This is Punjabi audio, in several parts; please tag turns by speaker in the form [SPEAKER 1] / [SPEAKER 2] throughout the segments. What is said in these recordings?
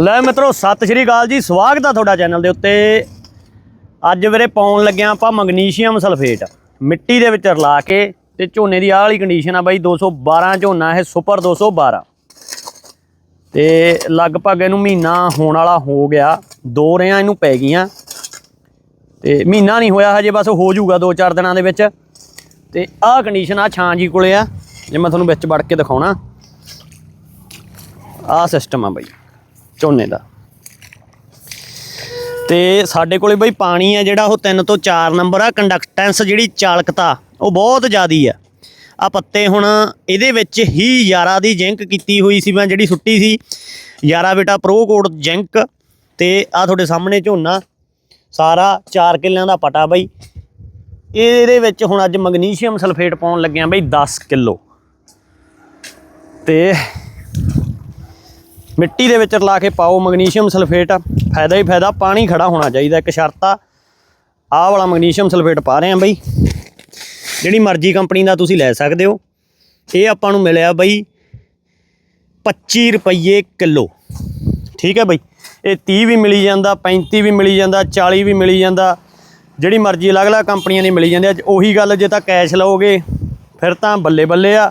[SPEAKER 1] ਲੈ ਮਿੱਤਰੋ, ਸਤਿ ਸ਼੍ਰੀ ਅਕਾਲ ਜੀ। ਸਵਾਗਤ ਆ ਤੁਹਾਡਾ ਚੈਨਲ ਦੇ ਉੱਤੇ। ਅੱਜ ਵੀਰੇ ਪਾਉਣ ਲੱਗਿਆ ਆਪਾਂ ਮੈਗਨੀਸ਼ੀਅਮ ਸਲਫੇਟ। ਮਿੱਟੀ ਦੇ ਵਿੱਚ ਰਲਾ ਕੇ ਤੇ ਝੋਨੇ ਦੀ ਆਹ ਵਾਲੀ ਕੰਡੀਸ਼ਨ ਆ ਬਾਈ 212 ਝੋਨਾ, ਇਹ ਸੁਪਰ 212 ਤੇ ਲਗਭਗ ਇਹਨੂੰ ਮਹੀਨਾ ਹੋਣ ਵਾਲਾ ਹੋ ਗਿਆ। ਦੋ ਰਿਆਂ ਇਹਨੂੰ ਪੈ ਗਈਆਂ। ਤੇ ਮਹੀਨਾ ਨਹੀਂ ਹੋਇਆ ਹਜੇ, ਬਸ ਹੋ ਜਾਊਗਾ 2-4 ਦਿਨਾਂ ਦੇ ਵਿੱਚ। ਤੇ ਆਹ ਕੰਡੀਸ਼ਨ ਆ ਛਾਂ ਜੀ ਕੋਲੇ ਆ। ਜੇ ਮੈਂ ਤੁਹਾਨੂੰ ਵਿੱਚ ਵੜ ਕੇ ਦਿਖਾਉਣਾ। ਆਹ ਸਿਸਟਮ ਆ ਬਾਈ। ਝੋਨੇ ਦਾ। ਤੇ ਸਾਡੇ ਕੋਲੇ ਬਈ ਪਾਣੀ ਆ ਜਿਹੜਾ, ਉਹ 3 ਤੋਂ 4 ਨੰਬਰ ਆ। ਕੰਡਕਟੈਂਸ ਜਿਹੜੀ ਚਾਲਕਤਾ ਉਹ ਬਹੁਤ ਜ਼ਿਆਦੀ ਆ। ਆ ਪੱਤੇ ਹੁਣ ਇਹਦੇ ਵਿੱਚ ਹੀ ਯਾਰਾ ਦੀ ਜਿੰਕ ਕੀਤੀ ਹੋਈ ਸੀ ਮੈਂ, ਜਿਹੜੀ ਸੁੱਟੀ ਸੀ। ਯਾਰਾ ਬੇਟਾ ਪ੍ਰੋ ਕੋਡ ਜਿੰਕ। ਤੇ ਆ ਤੁਹਾਡੇ ਸਾਹਮਣੇ ਝੋਨਾ। ਸਾਰਾ 4 ਕਿੱਲਿਆਂ ਦਾ ਪਟਾ ਬਈ। ਇਹਦੇ ਵਿੱਚ ਹੁਣ ਅੱਜ ਮੈਗਨੀਸ਼ੀਅਮ ਸਲਫੇਟ ਪਾਉਣ ਲੱਗਿਆ ਬਈ 10 ਕਿਲੋ। ਤੇ ਮਿੱਟੀ ਦੇ ਵਿੱਚ ਰਲਾ ਕੇ ਪਾਓ, ਮੈਗਨੀਸ਼ੀਅਮ ਸਲਫੇਟ, ਫਾਇਦਾ ਹੀ ਫਾਇਦਾ, ਪਾਣੀ ਖੜਾ ਹੋਣਾ ਚਾਹੀਦਾ, ਇੱਕ ਸ਼ਰਤ ਆ। ਆਹ ਵਾਲਾ ਮੈਗਨੀਸ਼ੀਅਮ ਸਲਫੇਟ ਪਾ ਰਹੇ ਆ ਬਈ। ਜਿਹੜੀ ਮਰਜ਼ੀ ਕੰਪਨੀ ਦਾ ਤੁਸੀਂ ਲੈ ਸਕਦੇ ਹੋ। ਇਹ ਆਪਾਂ ਨੂੰ ਮਿਲਿਆ ਬਈ 25 ਰੁਪਏ ਕਿਲੋ। ਠੀਕ ਹੈ ਬਈ। ਇਹ 30 ਵੀ ਮਿਲੀ ਜਾਂਦਾ 35 ਵੀ ਮਿਲੀ ਜਾਂਦਾ 40 ਵੀ ਮਿਲੀ ਜਾਂਦਾ। ਜਿਹੜੀ ਮਰਜ਼ੀ ਅਲੱਗ-ਅਲੱਗ ਕੰਪਨੀਆਂ ਦੀ ਮਿਲੀ ਜਾਂਦੀ ਆ। ਉਹੀ ਗੱਲ, ਜੇ ਤਾਂ ਕੈਸ਼ ਲਓਗੇ, ਫਿਰ ਤਾਂ ਬੱਲੇ ਬੱਲੇ ਆ।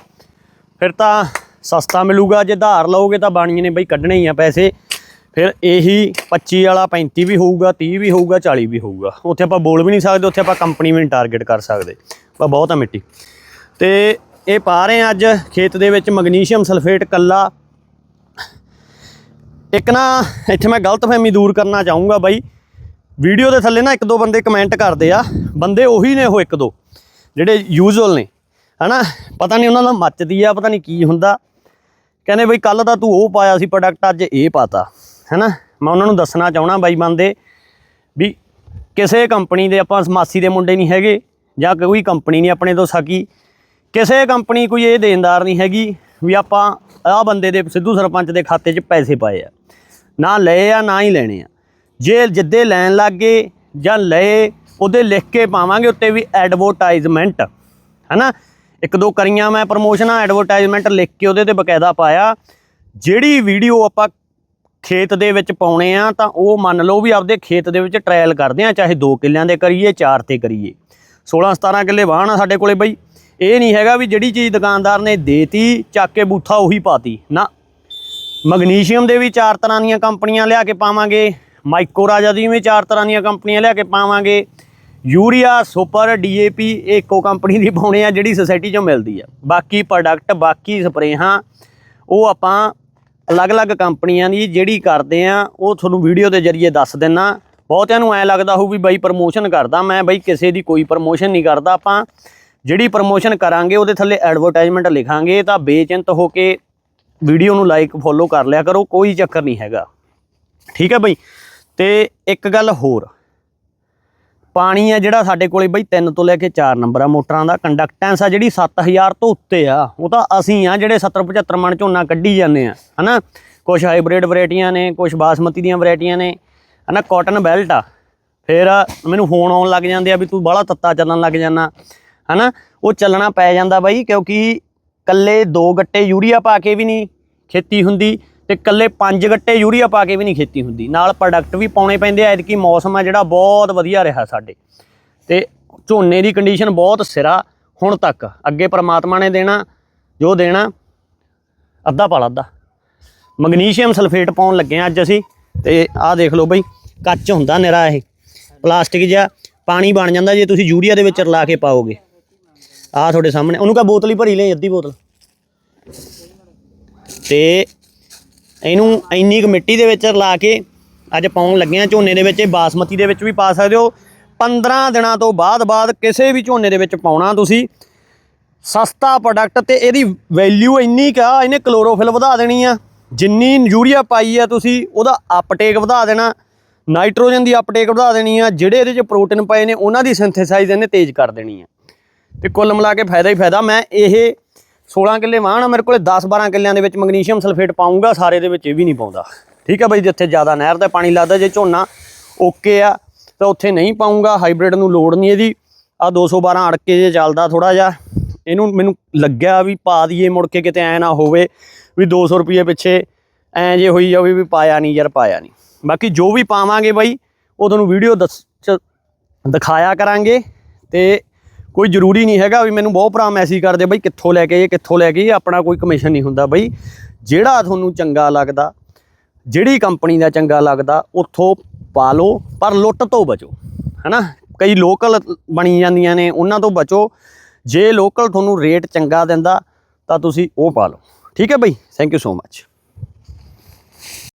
[SPEAKER 1] ਫਿਰ ਤਾਂ ਸਸਤਾ ਮਿਲੂਗਾ, ਜੇ ਧਾਰ ਲਓਗੇ ਤਾਂ ਬਾਣੀਆਂ ਨੇ ਬਈ ਕੱਢਣੇ ਹੀ ਆ ਪੈਸੇ। ਫਿਰ ਇਹੀ 25 ਵਾਲਾ 35 ਵੀ ਹੋਊਗਾ 30 ਵੀ ਹੋਊਗਾ 40 ਵੀ ਹੋਊਗਾ। ਉੱਥੇ ਆਪਾਂ ਬੋਲ ਵੀ ਨਹੀਂ ਸਕਦੇ, ਉੱਥੇ ਆਪਾਂ ਕੰਪਨੀ ਵੀ ਨਹੀਂ ਟਾਰਗੇਟ ਕਰ ਸਕਦੇ। ਪਰ ਬਹੁਤ ਆ ਮਿੱਟੀ। ਤੇ ਇਹ ਪਾ ਰਹੇ ਆ ਅੱਜ ਖੇਤ ਦੇ ਵਿੱਚ ਮੈਗਨੀਸ਼ੀਅਮ ਸਲਫੇਟ ਕੱਲਾ। ਇੱਕ ਨਾ ਇੱਥੇ ਮੈਂ ਗਲਤਫਹਿਮੀ ਦੂਰ ਕਰਨਾ ਚਾਹੂੰਗਾ ਬਾਈ। ਵੀਡੀਓ ਦੇ ਥੱਲੇ ਨਾ ਇੱਕ ਦੋ ਬੰਦੇ ਕਮੈਂਟ ਕਰਦੇ ਆ। ਬੰਦੇ ਉਹੀ ਨੇ ਉਹ ਇੱਕ ਦੋ, ਜਿਹੜੇ ਯੂਜ਼ੁਅਲ ਨੇ। ਹਨਾ? ਪਤਾ ਨਹੀਂ ਉਹਨਾਂ ਦਾ ਮੱਚਦੀ ਆ, ਪਤਾ ਨਹੀਂ ਕੀ ਹੁੰਦਾ। ਕਹਿੰਦੇ ਬਈ ਕੱਲ ਤਾਂ ਤੂੰ ਉਹ ਪਾਇਆ ਸੀ ਪ੍ਰੋਡਕਟ ਅੱਜ ਇਹ ਪਾਤਾ। ਹੈਨਾ? ਮੈਂ ਉਹਨਾਂ ਨੂੰ ਦੱਸਣਾ ਚਾਹਣਾ ਬਾਈ ਬੰਦੇ ਵੀ ਕਿਸੇ ਕੰਪਨੀ ਦੇ ਆਪਾਂ ਮਾਸੀ ਦੇ ਮੁੰਡੇ ਨਹੀਂ ਹੈਗੇ ਜਾਂ ਕੋਈ ਕੰਪਨੀ ਨਹੀਂ ਆਪਣੇ ਤੋਂ ਸਕੀ। ਕਿਸੇ ਕੰਪਨੀ ਕੋਈ ਇਹ ਦੇਣਦਾਰ ਨਹੀਂ ਹੈਗੀ ਵੀ ਆਪਾਂ ਆਹ ਬੰਦੇ ਦੇ ਸਿੱਧੂ ਸਰਪੰਚ ਦੇ ਖਾਤੇ 'ਚ ਪੈਸੇ ਪਾਏ ਆ। ਨਾ ਲਏ ਆ, ਨਾ ਹੀ ਲੈਣੇ ਆ। ਜੇ ਜਿੱਦੇ ਲੈਣ ਲੱਗੇ ਜਾਂ ਲਏ, ਉਹਦੇ ਲਿਖ ਕੇ ਪਾਵਾਂਗੇ ਉੱਤੇ ਵੀ ਐਡਵਰਟਾਈਜ਼ਮੈਂਟ ਹਨਾ? ਇੱਕ ਦੋ ਕਰੀਆਂ ਮੈਂ ਪ੍ਰਮੋਸ਼ਨਾਂ ਐਡਵਰਟਾਈਜ਼ਮੈਂਟ ਲਿਖ ਕੇ ਉਹਦੇ ਤੇ ਬਕਾਇਦਾ ਪਾਇਆ। ਜਿਹੜੀ ਵੀਡੀਓ ਆਪਾਂ ਖੇਤ ਦੇ ਵਿੱਚ ਪਾਉਣੇ ਆ, ਤਾਂ ਉਹ ਮੰਨ ਲਓ ਵੀ ਆਪਦੇ ਖੇਤ ਦੇ ਵਿੱਚ ਟ੍ਰਾਇਲ ਕਰਦੇ ਆ, ਚਾਹੇ 2 ਕਿੱਲਿਆਂ ਦੇ ਕਰੀਏ 4 ਤੇ ਕਰੀਏ। 16 17 ਕਿੱਲੇ ਵਾਹਣ ਆ ਸਾਡੇ ਕੋਲੇ ਬਈ। ਇਹ ਨਹੀਂ ਹੈਗਾ ਵੀ ਜਿਹੜੀ ਚੀਜ਼ ਦੁਕਾਨਦਾਰ ਨੇ ਦੇਤੀ, ਚੱਕ ਕੇ ਬੂਥਾ ਉਹੀ ਪਾਤੀ। ਨਾ। ਮੈਗਨੀਸ਼ੀਅਮ ਦੇ ਵੀ ਚਾਰ ਤਰ੍ਹਾਂ ਦੀਆਂ ਕੰਪਨੀਆਂ ਲਿਆ ਕੇ ਪਾਵਾਂਗੇ। ਮਾਈਕੋ ਰਾਜਾ ਦੀ ਵੀ ਚਾਰ ਤਰ੍ਹਾਂ ਦੀਆਂ ਕੰਪਨੀਆਂ ਲਿਆ ਕੇ ਪਾਵਾਂਗੇ। ਯੂਰੀਆ, ਸੁਪਰ ਡੀਏਪੀ ਇਹ ਇੱਕੋ ਕੰਪਨੀ ਦੀ ਪਾਉਣੇ ਆ ਜਿਹੜੀ ਸੋਸਾਇਟੀ 'ਚੋਂ ਮਿਲਦੀ ਆ। ਬਾਕੀ ਪ੍ਰੋਡਕਟ ਬਾਕੀ ਸਪਰੇਹਾਂ, ਉਹ ਆਪਾਂ ਅਲੱਗ-ਅਲੱਗ ਕੰਪਨੀਆਂ ਦੀ ਜਿਹੜੀ ਕਰਦੇ ਆ, ਉਹ ਤੁਹਾਨੂੰ ਵੀਡੀਓ ਦੇ ਜ਼ਰੀਏ ਦੱਸ ਦਿੰਨਾ। ਬਹੁਤਿਆਂ ਨੂੰ ਐ ਲੱਗਦਾ ਹੋਊ ਵੀ ਬਾਈ ਪ੍ਰਮੋਸ਼ਨ ਕਰਦਾ ਮੈਂ, ਬਾਈ ਕਿਸੇ ਦੀ ਕੋਈ ਪ੍ਰਮੋਸ਼ਨ ਨਹੀਂ ਕਰਦਾ। ਆਪਾਂ ਜਿਹੜੀ ਪ੍ਰਮੋਸ਼ਨ ਕਰਾਂਗੇ, ਉਹਦੇ ਥੱਲੇ ਐਡਵਰਟਾਈਜ਼ਮੈਂਟ ਲਿਖਾਂਗੇ ਤਾਂ ਬੇਚਿੰਤ ਹੋ ਕੇ ਵੀਡੀਓ ਨੂੰ ਲਾਈਕ ਫੋਲੋ ਕਰ ਲਿਆ ਕਰੋ, ਕੋਈ ਚੱਕਰ ਨਹੀਂ ਹੈਗਾ। ਠੀਕ ਹੈ ਬਈ? ਤੇ ਇੱਕ ਗੱਲ ਹੋਰ ਪਾਣੀ ਆ ਜਿਹੜਾ ਸਾਡੇ ਕੋਲੇ ਬਈ 3 ਤੋਂ ਲੈ ਕੇ 4 ਨੰਬਰ ਆ ਮੋਟਰਾਂ ਦਾ, ਕੰਡਕਟੈਂਸ ਆ ਜਿਹੜੀ 7000 ਤੋਂ ਉੱਤੇ ਆ। ਉਹ ਤਾਂ ਅਸੀਂ ਆ ਜਿਹੜੇ 70 75 ਮਣ ਝੋਨਾ ਕੱਢੀ ਜਾਂਦੇ ਆ, ਹਨਾ? ਕੁਝ ਹਾਈਬ੍ਰਿਡ ਵੈਰਾਈਟੀਆਂ ਨੇ ਕੁਝ ਬਾਸਮਤੀ ਦੀਆਂ ਵੈਰਾਈਟੀਆਂ ਨੇ, ਹਨਾ? ਕਾਟਨ ਬੈਲਟ ਆ। ਫਿਰ ਮੈਨੂੰ ਫੋਨ ਆਉਣ ਲੱਗ ਜਾਂਦੇ ਆ ਵੀ ਤੂੰ ਬਾਹਲਾ ਤੱਤਾ ਚੱਲਣ ਲੱਗ ਜਾਣਾ ਹਨਾ? ਉਹ ਚੱਲਣਾ ਪੈ ਜਾਂਦਾ ਬਾਈ ਕਿਉਂਕਿ ਕੱਲੇ ਦੋ ਗੱਟੇ ਯੂਰੀਆ ਪਾ ਕੇ ਵੀ ਨਹੀਂ ਖੇਤੀ ਹੁੰਦੀ। ਤੇ ਕੱਲੇ ਪੰਜ ਗੱਟੇ ਯੂਰੀਆ ਪਾ ਕੇ ਵੀ ਨਹੀਂ ਖੇਤੀ ਹੁੰਦੀ। ਨਾਲ ਪ੍ਰੋਡਕਟ ਵੀ ਪਾਉਣੇ ਪੈਂਦੇ ਆ, ਐਤਕੀ ਮੌਸਮ ਆ ਜਿਹੜਾ ਬਹੁਤ ਵਧੀਆ ਰਿਹਾ ਸਾਡੇ। ਤੇ ਝੋਨੇ ਦੀ ਕੰਡੀਸ਼ਨ ਬਹੁਤ ਸਿਰਾ ਹੁਣ ਤੱਕ। ਅੱਗੇ ਪ੍ਰਮਾਤਮਾ ਨੇ ਦੇਣਾ, ਜੋ ਦੇਣਾ, ਅੱਧਾ ਪਾਲ ਅੱਧਾ। ਮੈਗਨੀਸ਼ੀਅਮ ਸਲਫੇਟ ਪਾਉਣ ਲੱਗੇ ਆ ਅੱਜ ਅਸੀਂ, ਤੇ ਆਹ ਦੇਖ ਲਓ ਬਈ, ਕੱਚ ਹੁੰਦਾ ਨਿਰਾ ਇਹ। ਪਲਾਸਟਿਕ ਜਿਹਾ ਪਾਣੀ ਬਣ ਜਾਂਦਾ ਜੇ ਤੁਸੀਂ ਯੂਰੀਆ ਦੇ ਵਿੱਚ ਰਲਾ ਕੇ ਪਾਓਗੇ। ਆਹ ਤੁਹਾਡੇ ਸਾਹਮਣੇ, ਉਹਨੂੰ ਕਾ ਬੋਤਲ ਹੀ ਭਰੀ ਲਈ ਅੱਧੀ ਬੋਤਲ। ਤੇ ਇਹਨੂੰ ਇੰਨੀ ਕੁ ਮਿੱਟੀ ਦੇ ਵਿੱਚ ਰਲਾ ਕੇ ਅੱਜ ਪਾਉਣ ਲੱਗੇ ਆ ਝੋਨੇ ਦੇ ਵਿੱਚ, ਇਹ ਬਾਸਮਤੀ ਦੇ ਵਿੱਚ ਵੀ ਪਾ ਸਕਦੇ ਹੋ। 15 ਦਿਨਾਂ ਤੋਂ ਬਾਅਦ ਬਾਅਦ ਕਿਸੇ ਵੀ ਝੋਨੇ ਦੇ ਵਿੱਚ ਪਾਉਣਾ ਤੁਸੀਂ। ਸਸਤਾ ਪ੍ਰੋਡਕਟ ਤੇ ਇਹਦੀ ਵੈਲਿਊ ਇੰਨੀ ਕਾ ਇਹਨੇ ਕਲੋਰੋਫਿਲ ਵਧਾ ਦੇਣੀ ਆ। ਜਿੰਨੀ ਯੂਰੀਆ ਪਾਈ ਆ ਤੁਸੀਂ, ਉਹਦਾ ਅਪਟੇਕ ਵਧਾ ਦੇਣਾ। ਨਾਈਟ੍ਰੋਜਨ ਦੀ ਅਪਟੇਕ ਵਧਾ ਦੇਣੀ ਆ। ਜਿਹੜੇ ਇਹਦੇ ਚ ਪ੍ਰੋਟੀਨ ਪਏ ਨੇ, ਉਹਨਾਂ ਦੀ ਸਿੰਥੇਸਾਈਜ਼ ਇਹਨੇ ਤੇਜ਼ ਕਰ ਦੇਣੀ ਆ। ਤੇ ਕੁੱਲ ਮਿਲਾ ਕੇ ਫਾਇਦਾ ਹੀ ਫਾਇਦਾ। ਮੈਂ ਇਹ 16 ਕਿੱਲੇ ਵਾਹਣ ਆ ਮੇਰੇ ਕੋਲੇ 10 12 ਕਿੱਲਿਆਂ ਦੇ ਵਿੱਚ ਮੈਗਨੀਸ਼ੀਅਮ ਸਲਫੇਟ ਪਾਉਂਗਾ, ਸਾਰੇ ਦੇ ਵਿੱਚ ਇਹ ਵੀ ਨਹੀਂ ਪਾਉਂਦਾ। ਠੀਕ ਆ ਬਾਈ, ਜਿੱਥੇ ਜ਼ਿਆਦਾ ਨਹਿਰ ਦਾ ਪਾਣੀ ਲੱਗਦਾ, ਜੇ ਝੋਨਾ ਓਕੇ ਆ, ਤਾਂ ਉੱਥੇ ਨਹੀਂ ਪਾਉਂਗਾ, ਹਾਈਬ੍ਰਿਡ ਨੂੰ ਲੋੜ ਨਹੀਂ ਇਹਦੀ। ਆ 212 ਅੜਕੇ ਜੇ ਚੱਲਦਾ ਥੋੜਾ ਜਿਹਾ, ਇਹਨੂੰ ਮੈਨੂੰ ਲੱਗਿਆ ਵੀ ਪਾ ਦਈਏ, ਮੁੜ ਕੇ ਕਿਤੇ ਐ ਨਾ ਹੋਵੇ ਵੀ 200 ਰੁਪਏ ਪਿੱਛੇ ਐ ਜੇ ਹੋਈ ਜਾਵੇ ਵੀ ਪਾਇਆ ਨਹੀਂ ਯਾਰ, ਪਾਇਆ ਨਹੀਂ। ਬਾਕੀ ਜੋ ਵੀ ਪਾਵਾਂਗੇ ਬਾਈ, ਉਹ ਤੁਹਾਨੂੰ ਵੀਡੀਓ ਦੱਸ, ਚ ਦਿਖਾਇਆ ਕਰਾਂਗੇ ਤੇ ਕੋਈ ਜ਼ਰੂਰੀ ਨਹੀਂ ਹੈਗਾ ਵੀ ਮੈਨੂੰ ਬਹੁਤ ਭਰਾ ਮੈਸੇਜ ਕਰਦੇ ਬਈ ਕਿੱਥੋਂ ਲੈ ਕੇ ਆਏ ਕਿੱਥੋਂ ਲੈ ਕੇ ਆਏ ਆਪਣਾ ਕੋਈ ਕਮਿਸ਼ਨ ਨਹੀਂ ਹੁੰਦਾ ਬਈ। ਜਿਹੜਾ ਤੁਹਾਨੂੰ ਚੰਗਾ ਲੱਗਦਾ, ਜਿਹੜੀ ਕੰਪਨੀ ਦਾ ਚੰਗਾ ਲੱਗਦਾ, ਉੱਥੋਂ ਪਾ ਲਓ, ਪਰ ਲੁੱਟ ਤੋਂ ਬਚੋ, ਹੈਨਾ? ਕਈ ਲੋਕਲ ਬਣੀ ਜਾਂਦੀਆਂ ਨੇ, ਉਹਨਾਂ ਤੋਂ ਬਚੋ। ਜੇ ਲੋਕਲ ਤੁਹਾਨੂੰ ਰੇਟ ਚੰਗਾ ਦਿੰਦਾ, ਤਾਂ ਤੁਸੀਂ ਉਹ ਪਾ ਲਓ। ਠੀਕ ਹੈ ਬਈ? Thank you so much